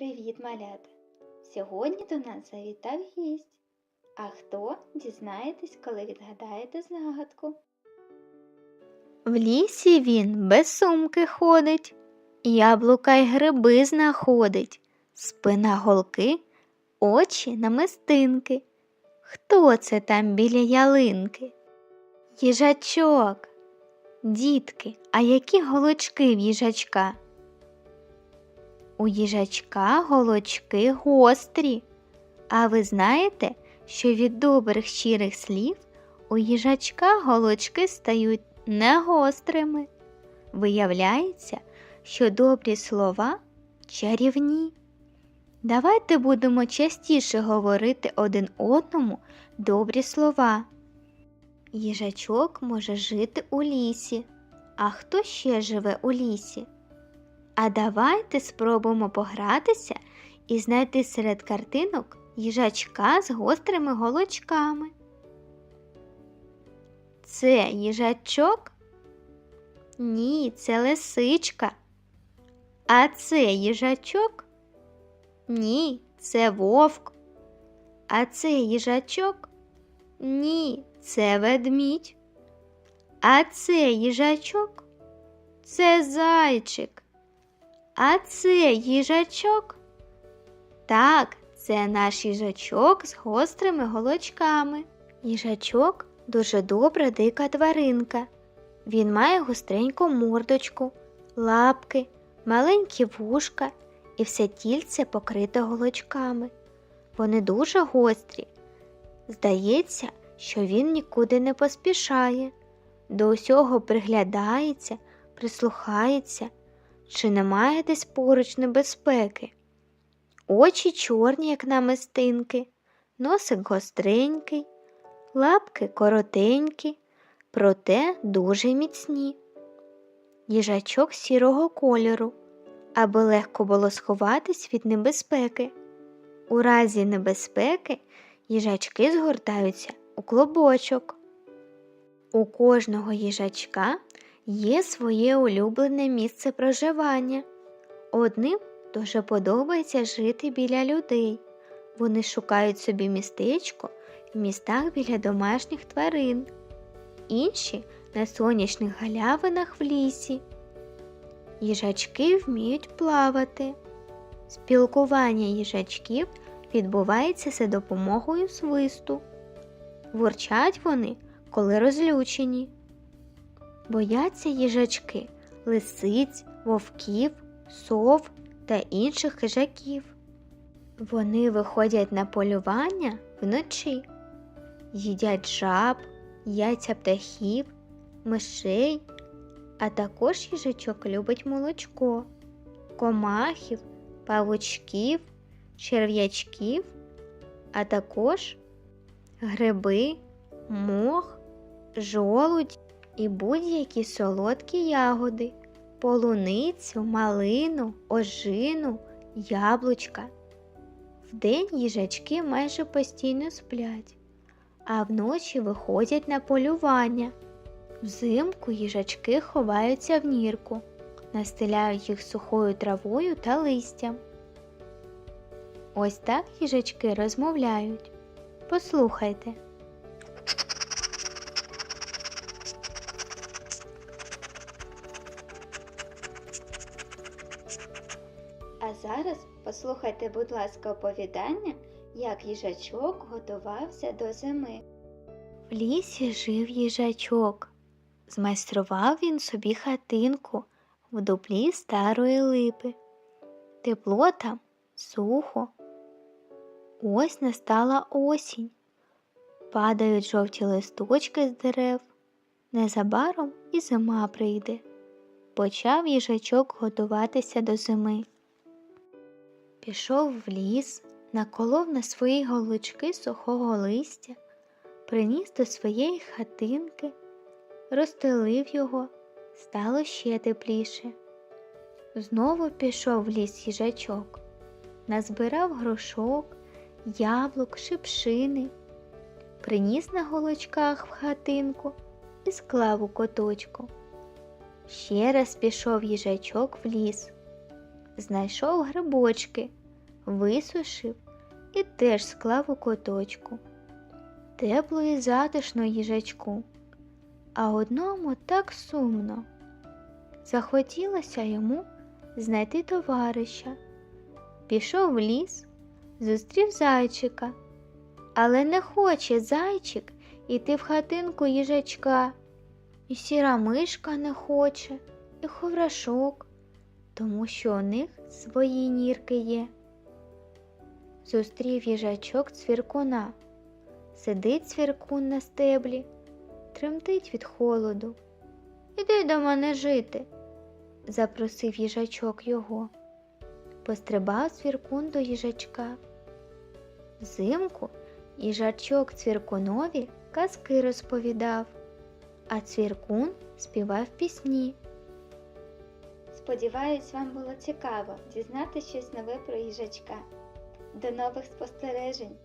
Привіт, малята! Сьогодні до нас завітав гість. А хто дізнаєтесь, коли відгадаєте загадку? В лісі він без сумки ходить, яблука й гриби знаходить, спина голки, очі намистинки. Хто це там біля ялинки? Їжачок. Дітки, а які голочки в їжачка? У їжачка голочки гострі. А ви знаєте, що від добрих щирих слів у їжачка голочки стають не гострими. Виявляється, що добрі слова чарівні. Давайте будемо частіше говорити один одному добрі слова. Їжачок може жити у лісі. А хто ще живе у лісі? А давайте спробуємо погратися і знайти серед картинок їжачка з гострими голочками. Це їжачок? Ні, це лисичка. А це їжачок? Ні, це вовк. А це їжачок? Ні, це ведмідь. А це їжачок? Це зайчик. А це їжачок? Так, це наш їжачок з гострими голочками. Їжачок дуже добра дика тваринка. Він має гостреньку мордочку, лапки, маленькі вушка і все тільце покрите голочками. Вони дуже гострі. Здається, що він нікуди не поспішає, до усього приглядається, прислухається чи немає десь поруч небезпеки. Очі чорні, як намистинки, носик гостренький, лапки коротенькі, проте дуже міцні. Їжачок сірого кольору, аби легко було сховатись від небезпеки. У разі небезпеки їжачки згортаються у клобочок. У кожного їжачка є своє улюблене місце проживання. Одним дуже подобається жити біля людей. Вони шукають собі містечко в містах біля домашніх тварин, інші на сонячних галявинах в лісі. Їжачки вміють плавати. Спілкування їжачків відбувається за допомогою свисту. Ворчать вони, коли розлючені. Бояться їжачки, лисиць, вовків, сов та інших хижаків. Вони виходять на полювання вночі, їдять жаб, яйця птахів, мишей, а також їжачок любить молочко, комахів, павучків, черв'ячків, а також гриби, мох, жолудь і будь-які солодкі ягоди, полуницю, малину, ожину, яблучка. Вдень їжачки майже постійно сплять, а вночі виходять на полювання. Взимку їжачки ховаються в нірку, настеляють їх сухою травою та листям. Ось так їжачки розмовляють. Послухайте. А зараз послухайте, будь ласка, оповідання, як їжачок готувався до зими. В лісі жив їжачок. Змайстрував він собі хатинку в дуплі старої липи. Тепло там, сухо. Ось настала осінь. Падають жовті листочки з дерев. Незабаром і зима прийде. Почав їжачок готуватися до зими. Пішов в ліс, наколов на свої голочки сухого листя, приніс до своєї хатинки, розстелив його, стало ще тепліше. Знову пішов в ліс їжачок, назбирав грушок, яблук, шипшини, приніс на голочках в хатинку і склав у коточку. Ще раз пішов їжачок в ліс, знайшов грибочки, висушив і теж склав у коточку. Тепло і затишно їжачку, а одному так сумно. Захотілося йому знайти товариша. Пішов в ліс, зустрів зайчика, але не хоче зайчик іти в хатинку їжачка, і сіра мишка не хоче, і ховрашок, тому що у них свої нірки є. Зустрів їжачок цвіркуна. Сидить цвіркун на стеблі, тремтить від холоду. Іди до мене жити, запросив їжачок його. Пострибав цвіркун до їжачка. Взимку їжачок цвіркунові казки розповідав, а цвіркун співав пісні. Сподіваюсь, вам було цікаво дізнати щось нове про їжачка. До нових спостережень!